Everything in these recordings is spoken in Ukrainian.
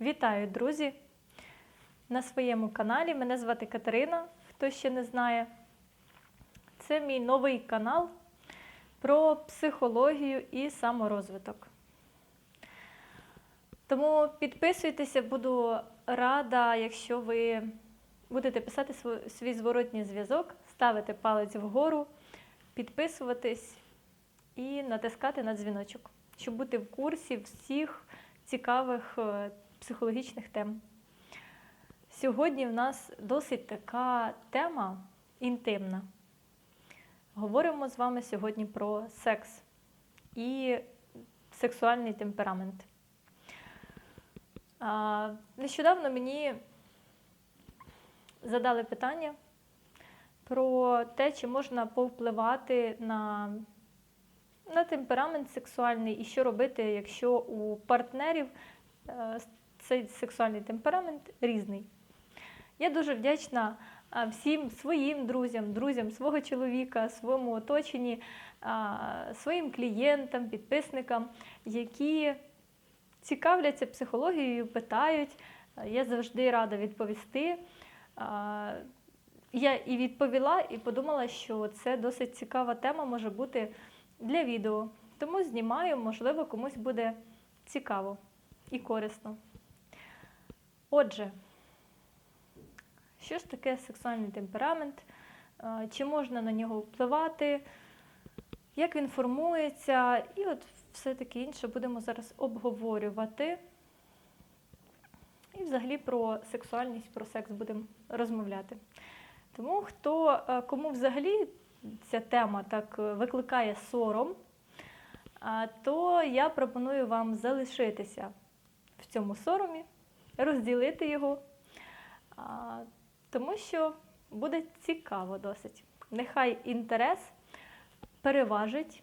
Вітаю, друзі! На своєму каналі. Мене звати Катерина, хто ще не знає. Це мій новий канал про психологію і саморозвиток. Тому підписуйтеся, буду рада, якщо ви будете писати свій зворотній зв'язок, ставити палець вгору, підписуватись і натискати на дзвіночок, щоб бути в курсі всіх цікавих е, психологічних тем. Сьогодні в нас досить така тема інтимна. Говоримо з вами сьогодні про секс і сексуальний темперамент. Нещодавно мені задали питання про те, чи можна повпливати на, на темперамент сексуальний і що робити, якщо у партнерів е, сексуальний темперамент різний. Я дуже вдячна всім своїм друзям, друзям свого чоловіка, своєму оточенні, своїм клієнтам, підписникам, які цікавляться психологією, питають. Я завжди рада відповісти. Я і відповіла, і подумала, що це досить цікава тема може бути для відео. Тому знімаю, можливо, комусь буде цікаво і корисно. Отже, що ж таке сексуальний темперамент? Е, Чи можна на нього впливати? Як він формується? І от все таке інше будемо зараз обговорювати. І взагалі про сексуальність, про секс будемо розмовляти. Тому хто, е, кому взагалі ця тема так е, викликає сором, то я пропоную вам залишитися в цьому соромі, розділити його, тому що буде цікаво досить. Нехай інтерес переважить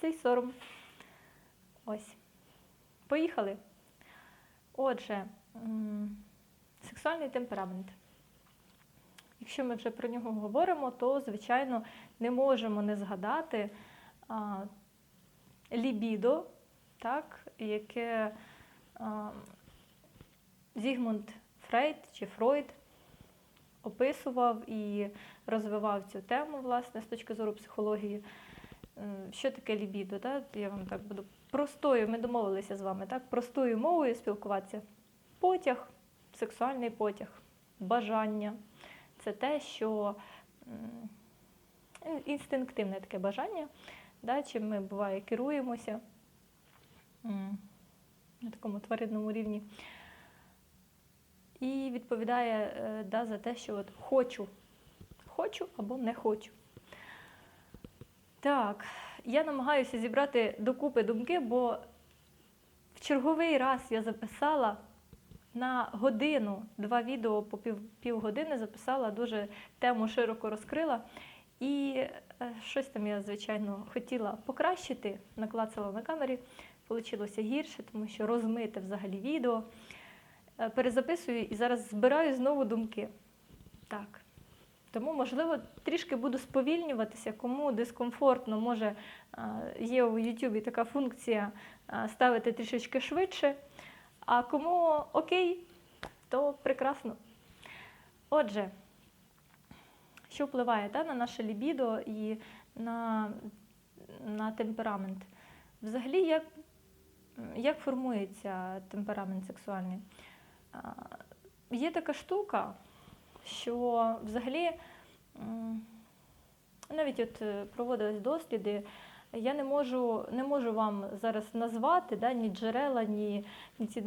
цей сором. Ось. Поїхали. Отже, сексуальний темперамент. Якщо ми вже про нього говоримо, то, звичайно, не можемо не згадати а, лібідо, так, яке а, Зігмунд Фрейд чи Фройд описував і розвивав цю тему, власне, з точки зору психології. Що таке лібідо? Так? Я вам так буду простою, ми домовилися з вами, так? простою мовою спілкуватися. Потяг, сексуальний потяг, бажання. Це те, що інстинктивне таке бажання, да, чим ми буває керуємося на такому тваринному рівні. І відповідає е, да, за те, що от хочу, хочу або не хочу. Так, я намагаюся зібрати докупи думки, бо в черговий раз я записала на годину два відео по пів, півгодини записала, дуже тему широко розкрила. І е, щось там я, звичайно, хотіла покращити, наклацала на камері. Получилося гірше, тому що розмите взагалі відео. Е, Перезаписую і зараз збираю знову думки. Так. Тому, можливо, трішки буду сповільнюватися, кому дискомфортно, може, е, є у YouTube така функція е, ставити трішечки швидше, а кому окей, то прекрасно. Отже, що впливає та, на наше лібідо і на, на темперамент? Взагалі, як, як формується темперамент сексуальний? А, Є така штука, що взагалі навіть от е, проводились досліди, я не можу, не можу вам зараз назвати да, ні джерела, ні, ні, ці,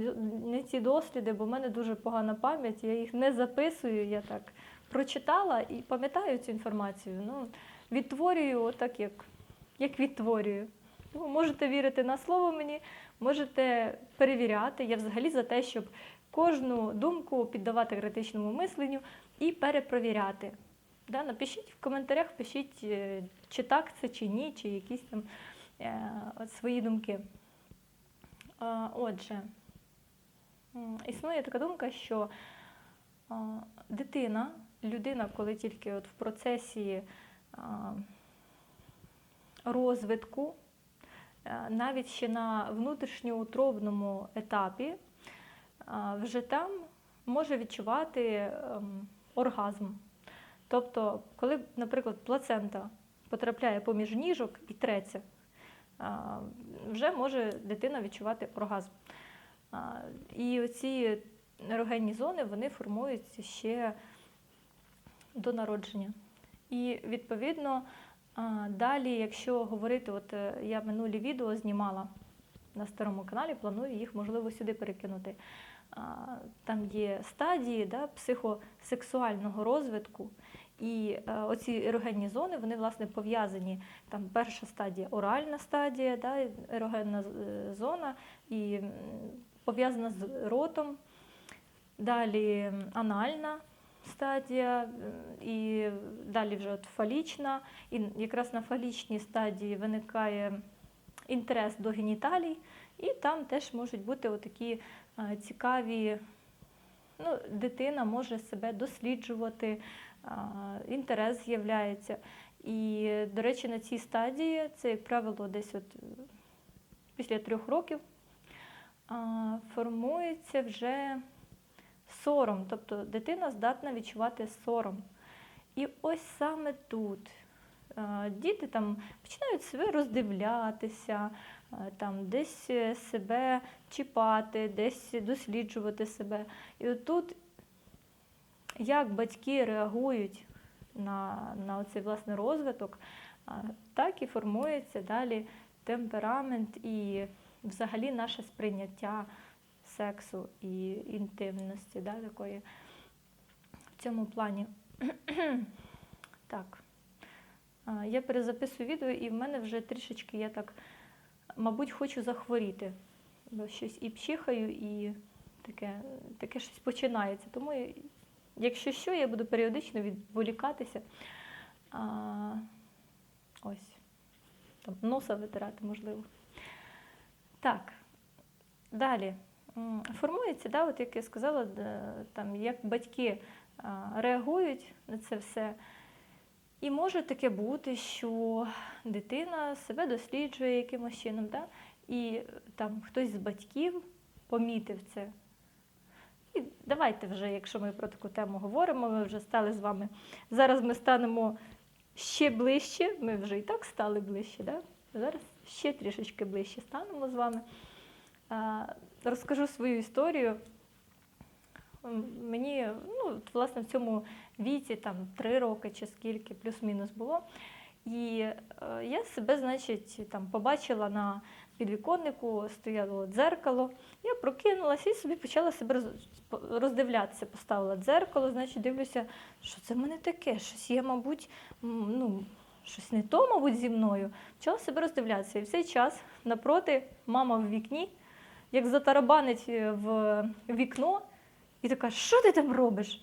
ні ці досліди, бо в мене дуже погана пам'ять, я їх не записую, я так прочитала і пам'ятаю цю інформацію. Ну, відтворюю отак, як, як відтворюю. Ну, можете вірити на слово мені, можете перевіряти. Я взагалі за те, щоб кожну думку піддавати критичному мисленню і перепровіряти. Да, напишіть в коментарях, пишіть, е, чи так це, чи ні, чи якісь там е, от свої думки. Отже, існує така думка, що дитина, людина, коли тільки от в процесі розвитку, е, навіть ще на внутрішньоутробному етапі, вже там може відчувати ем, оргазм. Тобто, коли, наприклад, плацента потрапляє поміж ніжок і треться, вже може дитина відчувати оргазм. І оці ерогенні зони вони формуються ще до народження. І відповідно далі, якщо говорити, от е, я минулі відео знімала на старому каналі, планую їх можливо сюди перекинути. Там є стадії да, психосексуального розвитку, і е, оці ерогенні зони вони власне пов'язані. Там перша стадія оральна стадія, да, ерогенна е, зона, і пов'язана з ротом. Далі анальна стадія, і далі вже от фалічна. І якраз на фалічній стадії виникає інтерес до геніталій, і там теж можуть бути отакі цікаві. Ну, дитина може себе досліджувати, інтерес з'являється. І, до речі, на цій стадії, це, як правило, десь от е, після трьох років формується вже сором, тобто дитина здатна відчувати сором. І ось саме тут діти там починають себе роздивлятися, там десь е, себе чіпати, десь досліджувати себе. І отут, як батьки реагують на, на цей власне розвиток, так і формується далі темперамент і взагалі наше сприйняття сексу і інтимності, да, такої в цьому плані. так. Я перезаписую відео, і в мене вже трішечки я так, мабуть, хочу захворіти. Бо щось і пчихаю, і таке, таке щось починається. Тому, якщо що, я буду періодично відволікатися. А, ось. Там, носа витирати, можливо. Так. Далі. Формується, да, от як я сказала, там, як батьки реагують на це все. І може таке бути, що дитина себе досліджує якимось чином, да? і е, там хтось з батьків помітив це. І давайте вже, якщо ми про таку тему говоримо, ми вже стали з вами. Зараз ми станемо ще ближче, ми вже і так стали ближче, да? зараз ще трішечки ближче станемо з вами. Розкажу свою історію. Мені, ну, власне, в цьому віці, там, три роки чи скільки, плюс-мінус було. І е, я себе, значить, там побачила на підвіконнику, стояло дзеркало. Я прокинулася і собі почала себе роздивлятися. Поставила дзеркало, значить, дивлюся, що це в мене таке. Щось є, мабуть, ну, щось не то, мабуть, зі мною. Почала себе роздивлятися. І в цей час напроти мама в вікні, як затарабанить е, в вікно, і така, що ти там робиш?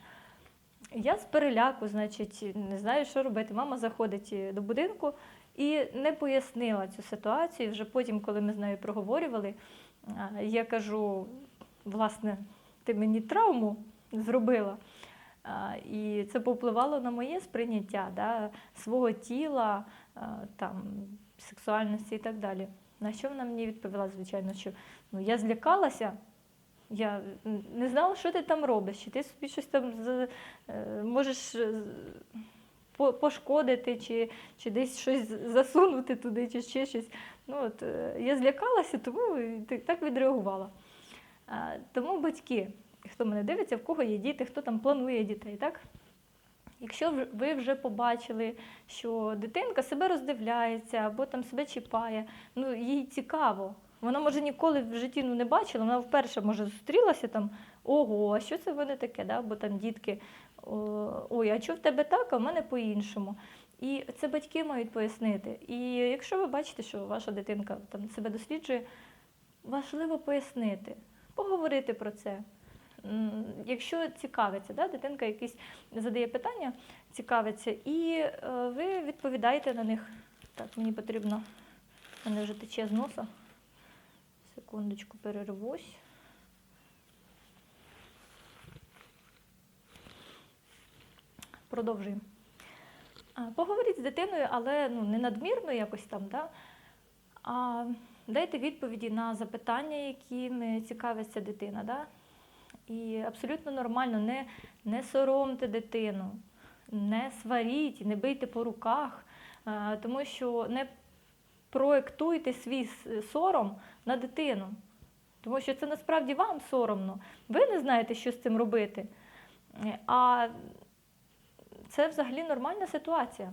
Я з переляку, значить, не знаю, що робити. Мама заходить е, до будинку і не пояснила цю ситуацію. Вже потім, коли ми з нею проговорювали, я кажу: власне, ти мені травму зробила. І це повпливало на моє сприйняття да, свого тіла, там, сексуальності і так далі. На що вона мені відповіла, звичайно, що ну, я злякалася, я не знала, що ти там робиш, чи ти собі щось там е, можеш е, пошкодити, чи, чи десь щось засунути туди, чи ще щось. Ну, от, е, я злякалася, тому так- відреагувала. Тому батьки, хто мене дивиться, в кого є діти, хто там планує дітей, так? Якщо ви вже побачили, що дитинка себе роздивляється або там себе чіпає, ну їй цікаво. Вона може ніколи в житті ну, не бачила, вона вперше може зустрілася там, ого, а що це в мене таке? Да? Бо там дітки, ой, а що в тебе так, а в мене по-іншому. І це батьки мають пояснити. І якщо ви бачите, що ваша дитинка там себе досліджує, важливо пояснити, поговорити про це. Якщо цікавиться, да, дитинка якісь задає питання, цікавиться, і е, ви відповідаєте на них. Так, мені потрібно, в мене вже тече з носа. Секундочку, перервусь. Продовжуємо. Поговоріть з дитиною, але ну, не надмірно якось там, да? а дайте відповіді на запитання, якими цікавиться дитина. Да? І абсолютно нормально, не, не соромте дитину, не сваріть, не бийте по руках, тому що не проєктуйте свій сором на дитину. Тому що це насправді вам соромно. Ви не знаєте, що з цим робити. А це взагалі нормальна ситуація.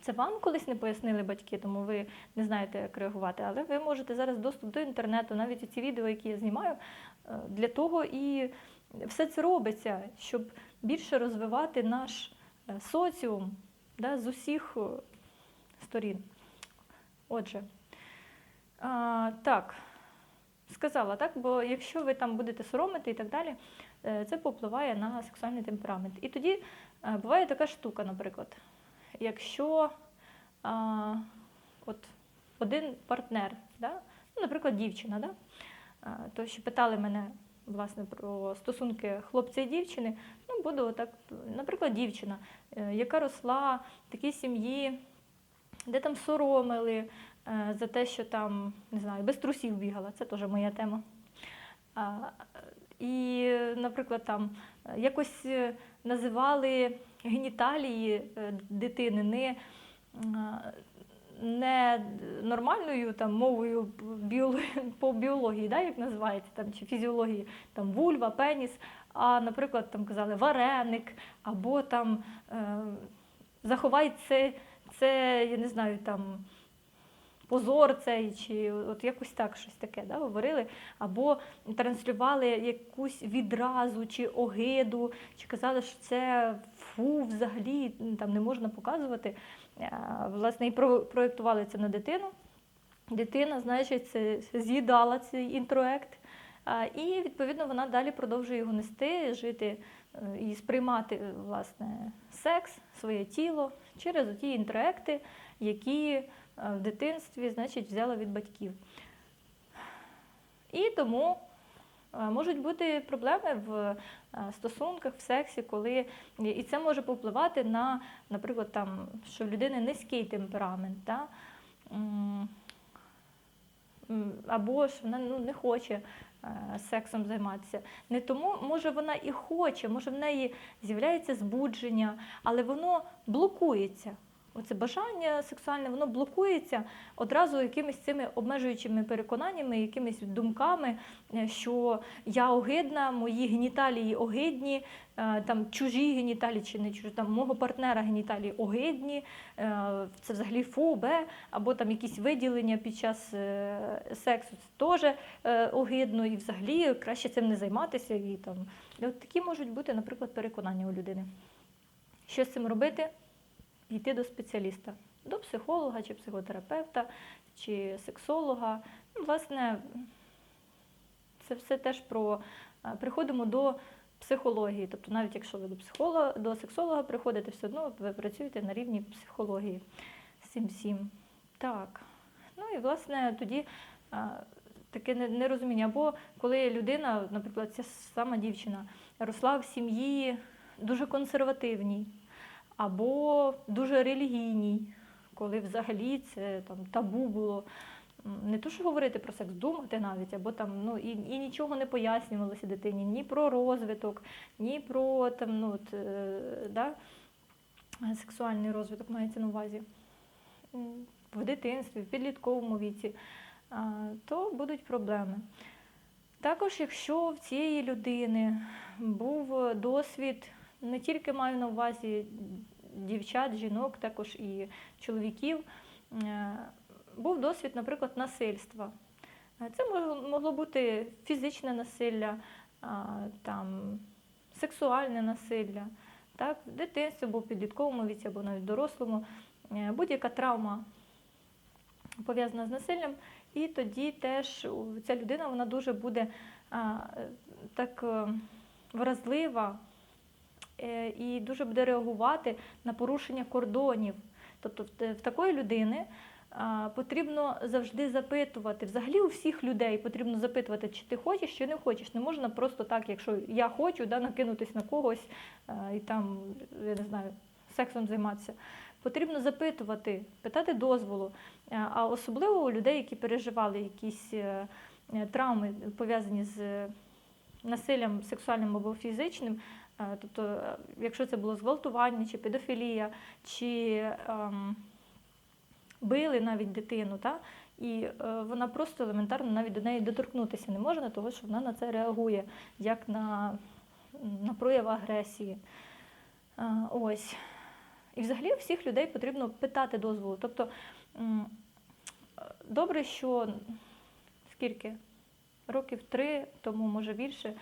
Це вам колись не пояснили батьки, тому ви не знаєте, як реагувати. Але ви можете зараз доступ до інтернету, навіть ці відео, які я знімаю, е, для того і все це робиться, щоб більше розвивати наш е, соціум да, з усіх е, сторін. Отже, а, так, сказала, так, бо якщо ви там будете соромити і так далі, е, це попливає на сексуальний темперамент. І тоді е, буває така штука, наприклад, якщо а, от один партнер, да, ну, наприклад, дівчина, да, то що питали мене власне про стосунки хлопця і дівчини, ну буду отак, наприклад, дівчина, е, яка росла в такій сім'ї, де там соромили е, за те, що там, не знаю, без трусів бігала, це теж моя тема. І, наприклад, там е, якось е, називали геніталії дитини не, не нормальною там, мовою по біології, да, як називається, там, чи фізіології, там, вульва, пеніс, а, наприклад, там казали вареник, або там заховай це, це, я не знаю, там позор цей, чи от якось так щось таке да, говорили, або транслювали якусь відразу чи огиду, чи казали, що це фу, взагалі там не можна показувати. Власне, і про- проєктували це на дитину. Дитина, значить, це з'їдала цей інтроект. І відповідно вона далі продовжує його нести, жити е, і сприймати е, власне секс, своє тіло через ті інтроекти, які е, в дитинстві значить, взяла від батьків. І тому е, можуть бути проблеми в стосунках, в сексі, коли і це може повпливати на, наприклад, там, що в людини низький темперамент. Да? Або ж вона ну, не хоче сексом займатися. Не тому, може, вона і хоче, може в неї з'являється збудження, але воно блокується. Оце бажання сексуальне, воно блокується одразу якимись цими обмежуючими переконаннями, якимись думками, е, що я огидна, мої геніталії огидні, е, там чужі геніталії чи не чужі, там мого партнера геніталії огидні, е, це взагалі фу, бе, або там якісь виділення під час сексу, це теж огидно, і взагалі краще цим не займатися. І, там. І от такі можуть бути, наприклад, переконання у людини. Що з цим робити? Йти до спеціаліста, до психолога чи психотерапевта, чи сексолога. Ну, власне, це все теж про е, приходимо до психології. Тобто, навіть якщо ви до психолога, до сексолога приходите, все одно ви працюєте на рівні психології всім. Так. Ну і власне тоді е, таке нерозуміння. Або коли людина, наприклад, ця сама дівчина, росла в сім'ї дуже консервативній, або дуже релігійній, коли взагалі це там табу було. Не то, що говорити про секс, думати навіть, або там ну і, і нічого не пояснювалося дитині, ні про розвиток, ні про там, ну, от, е, да, сексуальний розвиток мається на увазі. В дитинстві, в підлітковому віці, а, то будуть проблеми. Також, якщо в цієї людини був досвід, не тільки маю на увазі дівчат, жінок, також і чоловіків, е, був досвід, наприклад, насильства. Е, Це могло, бути фізичне насилля, там, сексуальне насилля, так, в дитинстві або в підлітковому віці, або навіть в дорослому, Е, будь-яка травма пов'язана з насиллям, і тоді теж ця людина вона дуже буде е, так е, вразлива е, і дуже буде реагувати на порушення кордонів. Тобто в, такої людини потрібно завжди запитувати. Взагалі у всіх людей потрібно запитувати, чи ти хочеш, чи не хочеш. Не можна просто так, якщо я хочу, да, накинутись на когось і там, я не знаю, сексом займатися. Потрібно запитувати, питати дозволу. Е, А особливо у людей, які переживали якісь е, е, травми, пов'язані з е, насиллям сексуальним або фізичним, е, тобто, е, якщо це було зґвалтування чи педофілія, чи ем, били навіть дитину, та? і е, вона просто елементарно навіть до неї доторкнутися не може, тому що вона на це реагує як на, на прояв агресії. Е, ось. І взагалі всіх людей потрібно питати дозволу. Тобто е, добре, що скільки? Років три тому, може більше,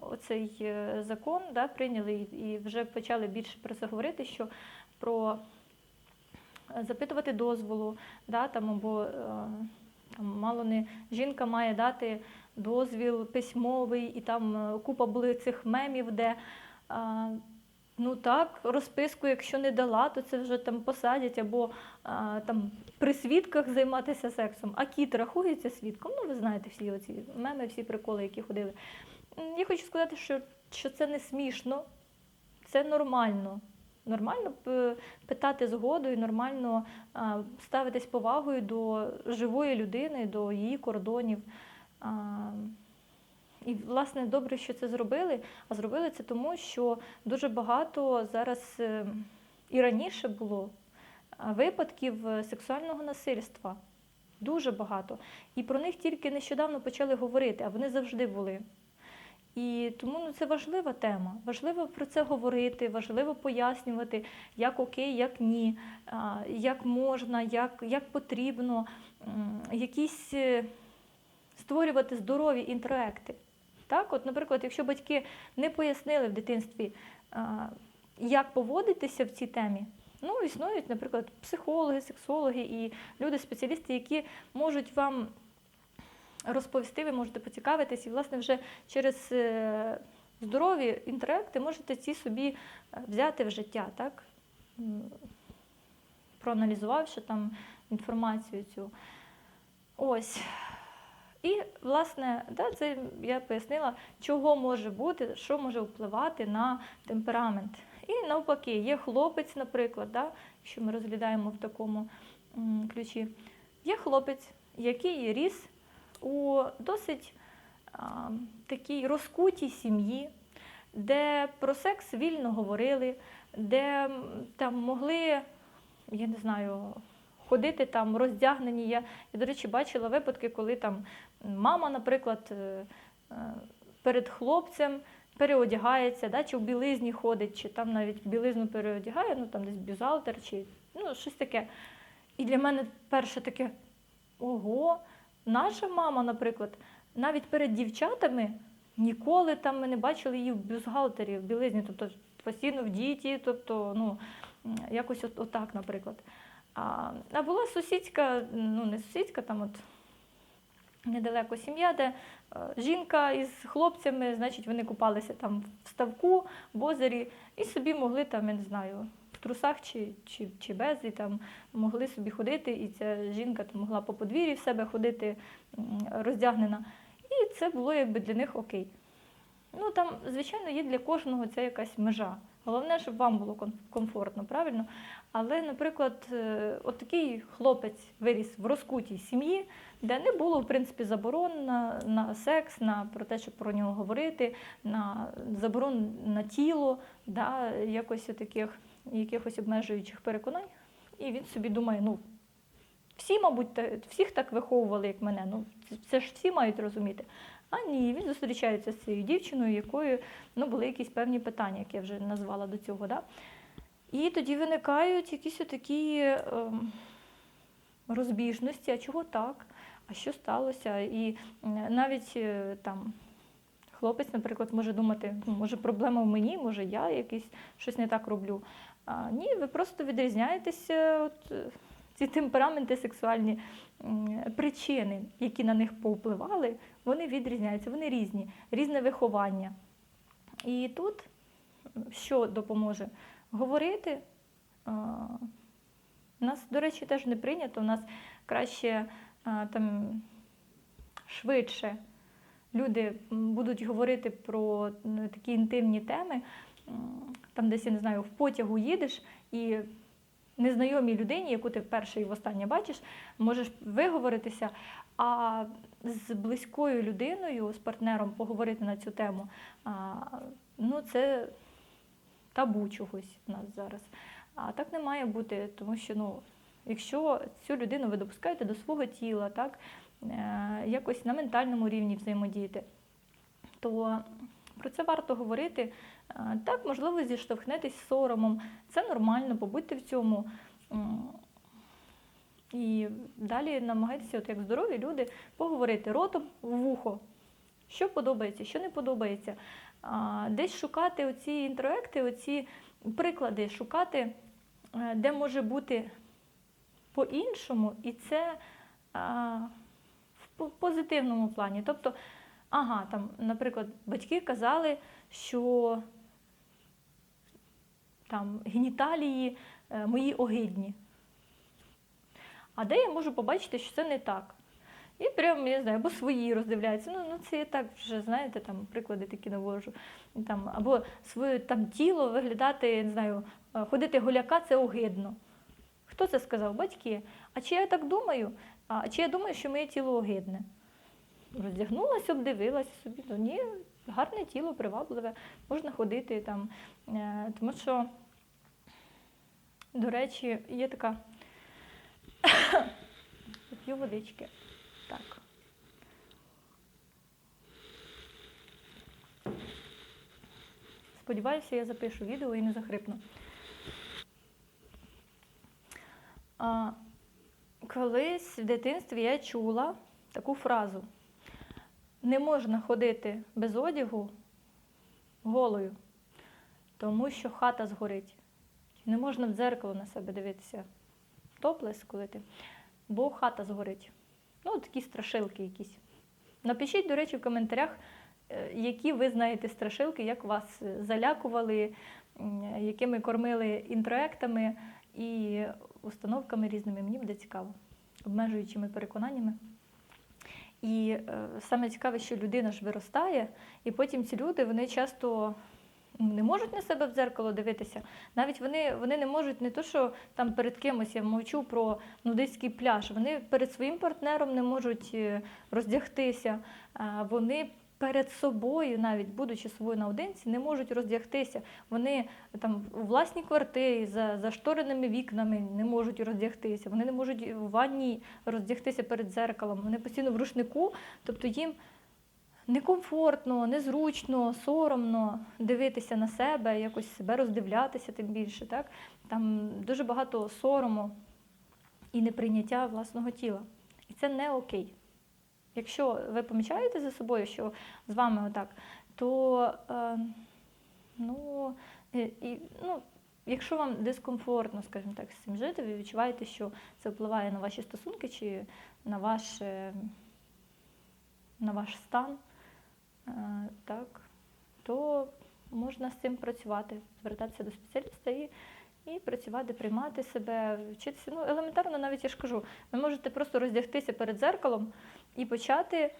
оцей е, закон да, прийняли і- вже почали більше про це говорити, що про е, запитувати дозволу, да, там, або е, там, мало не жінка має дати дозвіл письмовий, і там купа були цих мемів, де ну так, розписку, якщо не дала, то це вже там посадять, або а, там при свідках займатися сексом. А кіт рахується свідком. Ну, ви знаєте всі оці меми, всі приколи, які ходили. Я хочу сказати, що, що це не смішно, це нормально. Нормально питати згоду і нормально ставитись повагою до живої людини, до її кордонів. І, власне, добре, що це зробили. А зробили це тому, що дуже багато зараз е, і раніше було випадків е, сексуального насильства. Дуже багато. І про них тільки нещодавно почали говорити, а вони завжди були. І тому ну, це важлива тема. Важливо про це говорити, важливо пояснювати, як окей, як ні, як можна, як, як потрібно, якісь е, створювати здорові інтроекти. Так, от, наприклад, якщо батьки не пояснили в дитинстві, як поводитися в цій темі, ну, існують, наприклад, психологи, сексологи і люди-спеціалісти, які можуть вам розповісти, ви можете поцікавитись, і, власне, вже через е, здорові інтеракти можете ці собі е, взяти в життя, так? Проаналізувавши там інформацію цю. Ось. І, власне, да, це я пояснила, чого може бути, що може впливати на темперамент. І навпаки, є хлопець, наприклад, да, якщо ми розглядаємо в такому ключі. Є хлопець, який ріс у досить а, такій розкутій сім'ї, де про секс вільно говорили, де там могли, я не знаю, ходити там роздягнені. Я, я, до речі, бачила випадки, коли там мама, наприклад, е, е, перед хлопцем переодягається, да, чи в білизні ходить, чи там навіть білизну переодягає, ну там десь бюзалтер, чи ну, щось таке. І для мене перше таке: ого, наша мама, наприклад, навіть перед дівчатами ніколи там ми не бачили її в бюзгалтері, в білизні, тобто постійно в діті, тобто, ну, якось от, отак, наприклад. А, а була сусідська, ну не сусідська, там от недалеко сім'я, де жінка із хлопцями, значить, вони купалися там в ставку, в озері, і собі могли там, я не знаю, трусах чи, чи, чи без, і там могли собі ходити, і ця жінка там могла по подвір'ї в себе ходити роздягнена. І це було якби для них окей. Ну там, звичайно, є для кожного ця якась межа. Головне, щоб вам було комфортно, правильно? Але, наприклад, е, от такий хлопець виріс в розкутій сім'ї, де не було, в принципі, заборон на, на секс, на про те, щоб про нього говорити, на заборон на тіло, да, якось таких якихось обмежуючих переконань. І він собі думає, ну, всі, мабуть, всіх так виховували, як мене. Ну, це- ж всі мають розуміти. А ні, він зустрічається з цією дівчиною, якою ну, були якісь певні питання, як я вже назвала до цього. Да? І тоді виникають якісь такі ем, розбіжності, а чого так? А що сталося? І навіть е, там хлопець, наприклад, може думати, «Ну, може проблема в мені, може я якийсь щось не так роблю. А, ні, ви просто відрізняєтеся. От, е, ці темпераменти, сексуальні причини, які на них повпливали, вони відрізняються, вони різні, різне виховання. І тут що допоможе? Говорити. У нас, до речі, теж не прийнято. У нас краще там швидше люди будуть говорити про такі інтимні теми. Там десь, я не знаю, в потягу їдеш і незнайомій людині, яку ти вперше і востаннє бачиш, можеш виговоритися. А з близькою людиною, з партнером поговорити на цю тему, ну це табу чогось у нас зараз. А так не має бути, тому що ну, якщо цю людину ви допускаєте до свого тіла, так, е, якось на ментальному рівні взаємодіяти, то про це варто говорити. Так, можливо, зіштовхнетесь соромом. Це нормально, побудьте в цьому. І далі намагайтеся, от як здорові люди, поговорити ротом в вухо. Що подобається, що не подобається. Десь шукати оці інтроекти, оці приклади, шукати, е, де може бути по-іншому, і це в позитивному плані. Тобто, ага, там, наприклад, батьки казали, що там геніталії е, мої огидні. А де я можу побачити, що це не так? І прям, я знаю, або свої роздивляються. Ну, ну це я так вже, знаєте, там приклади такі навожу. Там, або своє там тіло виглядати, не знаю, е, ходити голяка це огидно. Хто це сказав? Батьки. А чи я так думаю? А чи я думаю, що моє тіло огидне? Роздягнулася, обдивилася собі. Ну ні, гарне тіло, привабливе, можна ходити там. Е, Тому що, до речі, є така. П'ю водички. Так. Сподіваюся, я запишу відео і не захрипну. А, колись в дитинстві я чула таку фразу: не можна ходити без одягу голою, тому що хата згорить. Не можна в дзеркало на себе дивитися. Топлес, коли ти, бо хата згорить. Ну, такі страшилки якісь. Напишіть, до речі, в коментарях, е, які ви знаєте страшилки, як вас е, залякували, якими кормили інтроектами і установками різними. Мені буде цікаво, обмежуючими переконаннями. І е, саме цікаве, що людина ж виростає, і потім ці люди вони часто не можуть на себе в дзеркало дивитися. Навіть вони, вони не можуть не то, що там перед кимось я мовчу про нудистський пляж. Вони перед своїм партнером не можуть е, роздягтися. Вони перед собою, навіть будучи собою наодинці, не можуть роздягтися. Вони там у власній квартирі за заштореними вікнами не можуть роздягтися. Вони не можуть у ванні роздягтися перед дзеркалом. Вони постійно в рушнику, тобто їм некомфортно, незручно, соромно дивитися на себе, якось себе роздивлятися тим більше. Так? Там дуже багато сорому і неприйняття власного тіла. І це не окей. Якщо ви помічаєте за собою, що з вами отак, то е, ну, і, ну, якщо вам дискомфортно, скажімо так, з цим жити, ви відчуваєте, що це впливає на ваші стосунки чи на ваш, на ваш стан, е, так, то можна з цим працювати, звертатися до спеціаліста і, і працювати, приймати себе, вчитися. Ну, елементарно, навіть я ж кажу, ви можете просто роздягтися перед дзеркалом і почати.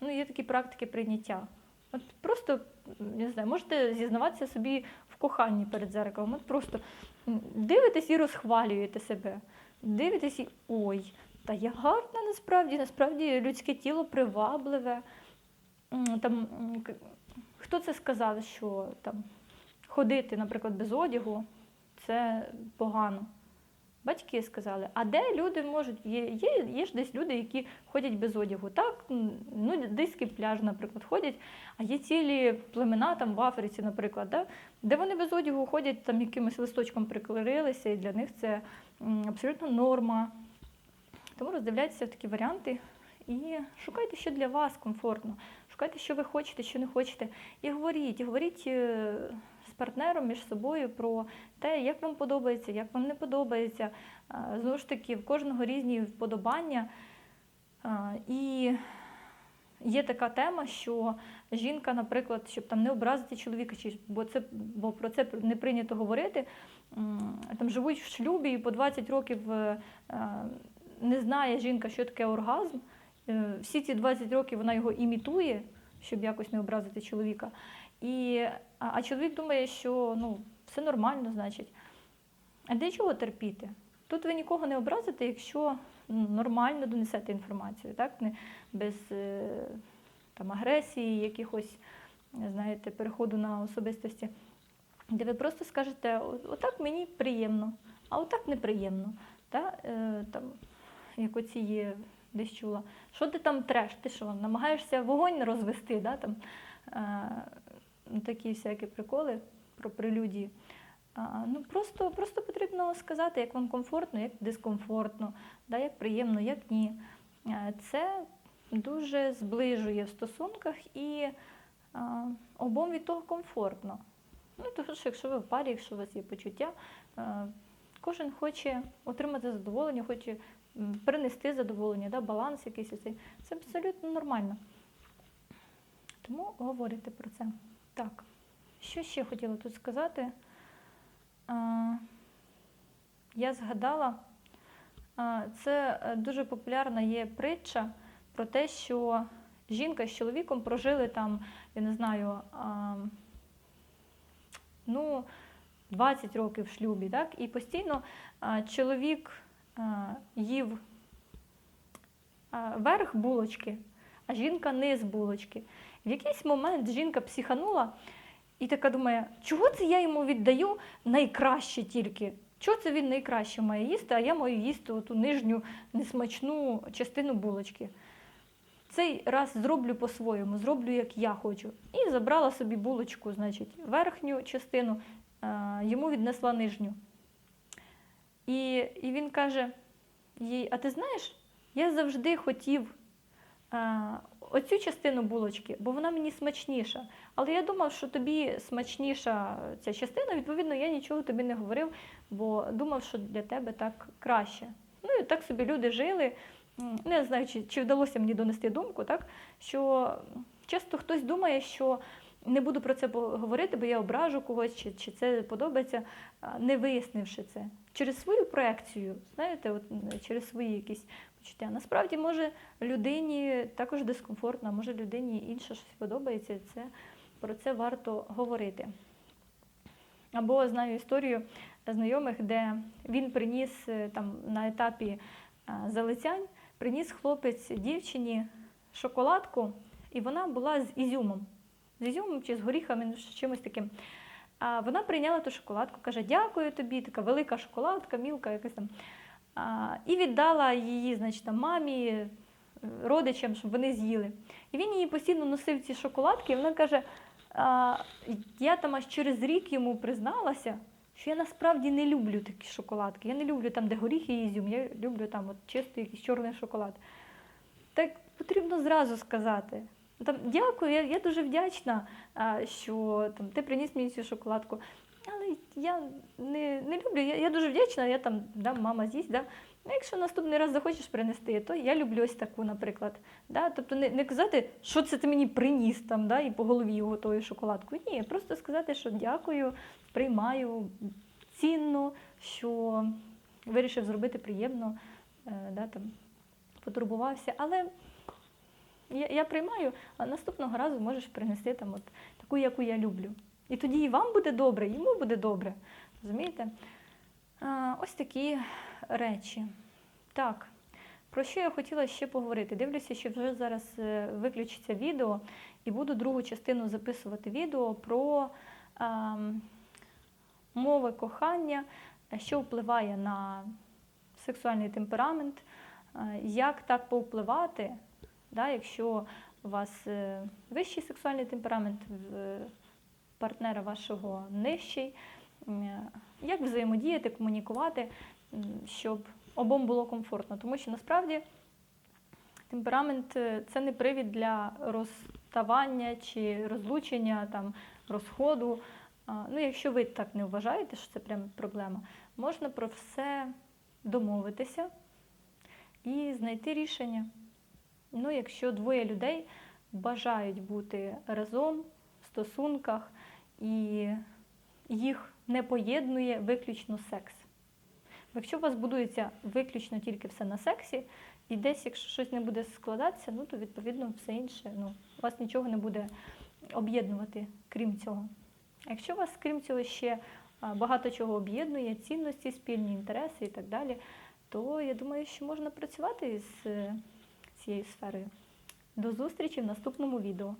Ну, є такі практики прийняття. От просто, не знаю, можете зізнаватися собі в коханні перед дзеркалом. От просто дивитесь і розхвалюєте себе. Дивитесь і ой, та я гарна насправді, насправді людське тіло привабливе. Там, хто це сказав, що там ходити, наприклад, без одягу це погано. Батьки сказали, а де люди можуть? Є, є, є ж десь люди, які ходять без одягу. Так, ну, диський пляж, наприклад, ходять, а є цілі племена там в Африці, наприклад, да? де вони без одягу ходять, там якимось листочком приклеїлися, і для них це абсолютно норма. Тому роздивляйтеся в такі варіанти і шукайте, що для вас комфортно. Шукайте, що ви хочете, що не хочете. І говоріть, і говоріть е, партнером між собою про те, як вам подобається, як вам не подобається. Знову ж таки, в кожного різні вподобання. І є така тема, що жінка, наприклад, щоб там не образити чоловіка, чи бо це бо про це не прийнято говорити. Там живуть в шлюбі і по 20 років е, е, не знає жінка, що таке оргазм. Е, Всі ці 20 років вона його імітує, щоб якось не образити чоловіка. І, а, а чоловік думає, що ну, все нормально, значить. А для чого терпіти? Тут ви нікого не образите, якщо ну, нормально донесете інформацію, так? Не без е, там, агресії, якихось, знаєте, переходу на особистості. Де ви просто скажете, отак мені приємно, а отак неприємно. Та? Е, там, як оці є, десь чула. Що ти там треш? Ти що, намагаєшся вогонь розвести? Да? Там, е, такі всякі приколи про прелюдії. Ну, просто, просто потрібно сказати, як вам комфортно, як дискомфортно, да, як приємно, як ні. Це дуже зближує в стосунках і а, обом від того комфортно. Ну, тому що якщо ви в парі, якщо у вас є почуття, е, кожен хоче отримати задоволення, хоче принести задоволення, да, баланс якийсь. Це абсолютно нормально. Тому говорите про це. Так, що ще хотіла тут сказати? Я згадала, це е, дуже популярна є притча про те, що жінка з чоловіком прожили там, я не знаю, ну, 20 років в шлюбі, так? І постійно чоловік їв верх булочки, а жінка низ булочки. В якийсь момент жінка психанула і така думає, чого це я йому віддаю найкраще тільки? Чого це він найкраще має їсти, а я маю їсти оту нижню несмачну частину булочки. Цей раз зроблю по-своєму, зроблю як я хочу. І забрала собі булочку, значить, верхню частину, а, йому віднесла нижню. І, і він каже їй: А ти знаєш, я завжди хотів а, оцю частину булочки, бо вона мені смачніша. Але я думав, що тобі смачніша ця частина, відповідно, я нічого тобі не говорив, бо думав, що для тебе так краще. Ну і так собі люди жили. Не знаю, чи, чи вдалося мені донести думку, так? що часто хтось думає, що не буду про це говорити, бо я ображу когось, чи, чи це подобається, не вияснивши це. Через свою проекцію, знаєте, от, через свої якісь почуття. Насправді, може, людині також дискомфортно, може людині інше щось подобається, це, про це варто говорити. Або знаю історію знайомих, де він приніс е, там на етапі е, залицянь, приніс хлопець дівчині шоколадку, і вона була з ізюмом. З ізюмом чи з горіхами, ну, з чимось таким. А вона прийняла ту шоколадку, каже: Дякую тобі, така велика шоколадка, мілка, якась там. І віддала її, значить, мамі, е, родичам, щоб вони з'їли. І він їй постійно носив ці шоколадки, і вона каже: я там аж через рік йому призналася, що я насправді не люблю такі шоколадки. Я не люблю там, де горіхи і ізюм, я люблю там от чистий якийсь чорний шоколад. Так потрібно зразу сказати. Там, дякую, я, я дуже вдячна, що там, ти приніс мені цю шоколадку. Але я не, не люблю, я, я дуже вдячна, я там дам, мама з'їсть. Да? Ну, якщо наступний раз захочеш принести, то я люблю ось таку, наприклад. Да? Тобто не, не казати, що це ти мені приніс там, да? і по голові його тою шоколадкою. Ні, просто сказати, що дякую, приймаю, цінно, що вирішив зробити приємно, е, да, там, потурбувався. Але я, я приймаю, а наступного разу можеш принести там от таку, яку я люблю. І тоді і вам буде добре, і йому буде добре. Розумієте? Ось такі речі. Так, про що я хотіла ще поговорити? Дивлюся, що вже зараз е, виключиться відео, і буду другу частину записувати відео про ем, мови кохання, що впливає на сексуальний темперамент, е, як так повпливати, да, якщо у вас е, вищий сексуальний темперамент, партнера вашого нижчий, як взаємодіяти, комунікувати, щоб обом було комфортно. Тому що насправді темперамент е, це не привід для розставання чи розлучення, там, розходу. Ну, якщо ви так не вважаєте, що це прям проблема, можна про все домовитися і знайти рішення. Ну, якщо двоє людей бажають бути разом в стосунках і їх не поєднує виключно секс. Якщо у вас будується виключно тільки все на сексі, і десь, якщо щось не буде складатися, ну то відповідно все інше, ну, у вас нічого не буде об'єднувати, крім цього. А якщо вас, крім цього, ще багато чого об'єднує, цінності, спільні інтереси і так далі, то я думаю, що можна працювати з е, цією сферою. До зустрічі в наступному відео.